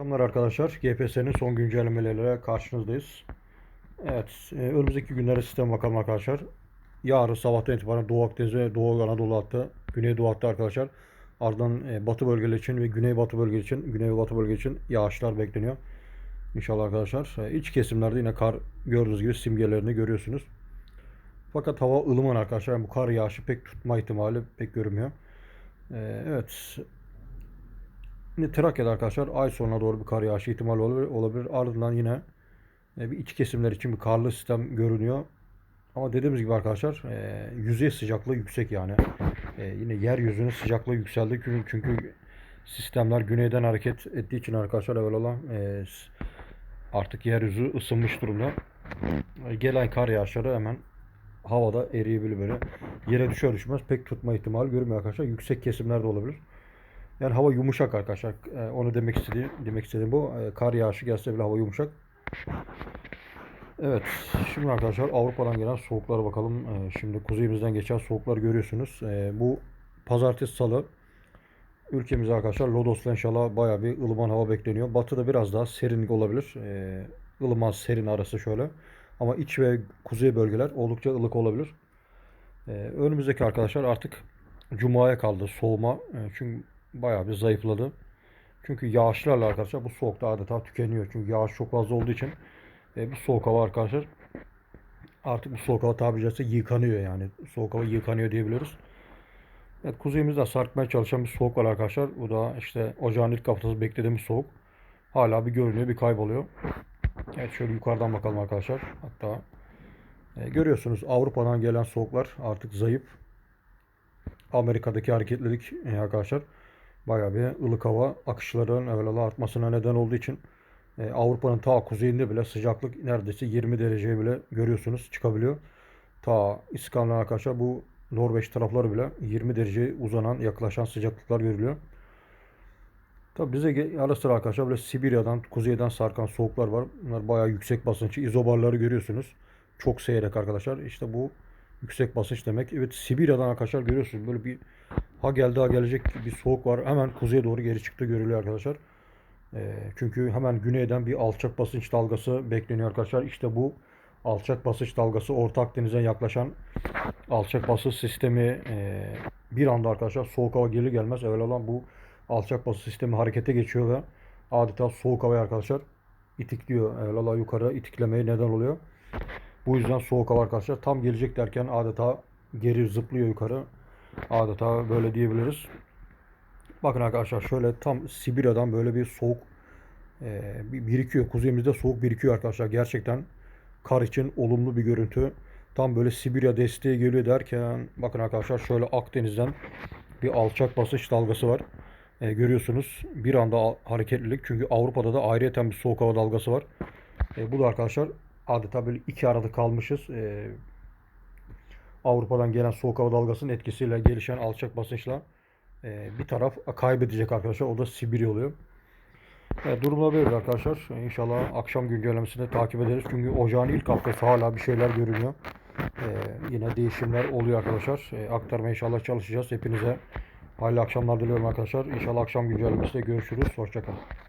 Akşamlar arkadaşlar. GPS'nin son güncellemeleriyle karşınızdayız. Evet, e, önümüzdeki günlere sistem bakalım arkadaşlar. Yarın sabahtan itibaren Doğu Akdeniz ve Doğu Anadolu hattı, Güneydoğu hattı arkadaşlar. Ardından e, batı bölgeleri için ve güneybatı bölge için, güney batı bölge için yağışlar bekleniyor. İnşallah arkadaşlar. E, iç kesimlerde yine kar gördüğünüz gibi simgelerini görüyorsunuz. Fakat hava ılıman arkadaşlar. Yani bu kar yağışı pek tutma ihtimali pek görünmüyor. Evet, Şimdi Trakya'da arkadaşlar ay sonuna doğru bir kar yağışı ihtimali olabilir. Ardından yine e, bir iç kesimler için bir karlı sistem görünüyor. Ama dediğimiz gibi arkadaşlar e, yüzey sıcaklığı yüksek yani. E, yine yeryüzünün sıcaklığı yükseldi. Çünkü, çünkü sistemler güneyden hareket ettiği için arkadaşlar evvelallah e, artık yeryüzü ısınmış durumda. E, gelen kar yağışları hemen havada eriyebilir böyle. Yere düşer düşmez pek tutma ihtimali görünmüyor arkadaşlar. Yüksek kesimlerde olabilir. Yani hava yumuşak arkadaşlar. Ee, onu demek istediğim, demek istediğim bu. Ee, kar yağışı gelse bile hava yumuşak. Evet. Şimdi arkadaşlar Avrupa'dan gelen soğuklara bakalım. Ee, şimdi kuzeyimizden geçen soğuklar görüyorsunuz. Ee, bu pazartesi salı ülkemizde arkadaşlar Lodos'ta inşallah baya bir ılıman hava bekleniyor. Batıda biraz daha serinlik olabilir. Ee, ılıman serin arası şöyle. Ama iç ve kuzey bölgeler oldukça ılık olabilir. Ee, önümüzdeki arkadaşlar artık Cuma'ya kaldı soğuma. Ee, çünkü bayağı bir zayıfladı. Çünkü yağışlarla arkadaşlar bu soğukta adeta tükeniyor. Çünkü yağış çok fazla olduğu için e, bu soğuk hava arkadaşlar artık bu soğuk hava tabiri caizse yıkanıyor yani. Soğuk hava yıkanıyor diyebiliriz. Evet kuzeyimizde sarkmaya çalışan bir soğuk var arkadaşlar. Bu da işte ocağın ilk haftası beklediğimiz soğuk. Hala bir görünüyor bir kayboluyor. Evet şöyle yukarıdan bakalım arkadaşlar. Hatta e, görüyorsunuz Avrupa'dan gelen soğuklar artık zayıf. Amerika'daki hareketlilik e, arkadaşlar bayağı bir ılık hava akışların evvela artmasına neden olduğu için e, Avrupa'nın ta kuzeyinde bile sıcaklık neredeyse 20 dereceye bile görüyorsunuz çıkabiliyor. Ta İskandinav arkadaşlar bu Norveç tarafları bile 20 dereceye uzanan yaklaşan sıcaklıklar görülüyor. Tabi bize ara sıra arkadaşlar böyle Sibirya'dan, kuzeyden sarkan soğuklar var. Bunlar bayağı yüksek basınçlı. izobarları görüyorsunuz. Çok seyrek arkadaşlar. İşte bu yüksek basınç demek. Evet Sibirya'dan arkadaşlar görüyorsunuz. Böyle bir ha geldi ha gelecek bir soğuk var. Hemen kuzeye doğru geri çıktı görülüyor arkadaşlar. E, çünkü hemen güneyden bir alçak basınç dalgası bekleniyor arkadaşlar. İşte bu alçak basınç dalgası Orta Akdeniz'e yaklaşan alçak basınç sistemi e, bir anda arkadaşlar soğuk hava gelir gelmez evvela bu alçak basınç sistemi harekete geçiyor ve adeta soğuk hava arkadaşlar itikliyor. Evvela yukarı itiklemeye neden oluyor. Bu yüzden soğuk hava arkadaşlar tam gelecek derken adeta geri zıplıyor yukarı. Adeta böyle diyebiliriz. Bakın arkadaşlar şöyle tam Sibirya'dan böyle bir soğuk e, birikiyor. Kuzeyimizde soğuk birikiyor arkadaşlar. Gerçekten kar için olumlu bir görüntü. Tam böyle Sibirya desteği geliyor derken bakın arkadaşlar şöyle Akdeniz'den bir alçak basınç dalgası var. E, görüyorsunuz bir anda hareketlilik. Çünkü Avrupa'da da ayrıyeten bir soğuk hava dalgası var. E, bu da arkadaşlar adeta böyle iki arada kalmışız. E, Avrupa'dan gelen soğuk hava dalgasının etkisiyle gelişen alçak basınçla e, bir taraf kaybedecek arkadaşlar. O da Sibirya oluyor. Evet, durumda böyle arkadaşlar. İnşallah akşam güncellemesini takip ederiz. Çünkü ocağın ilk haftası hala bir şeyler görünüyor. Ee, yine değişimler oluyor arkadaşlar. Ee, aktarmaya inşallah çalışacağız. Hepinize hayırlı akşamlar diliyorum arkadaşlar. İnşallah akşam güncellemesinde görüşürüz. Hoşçakalın.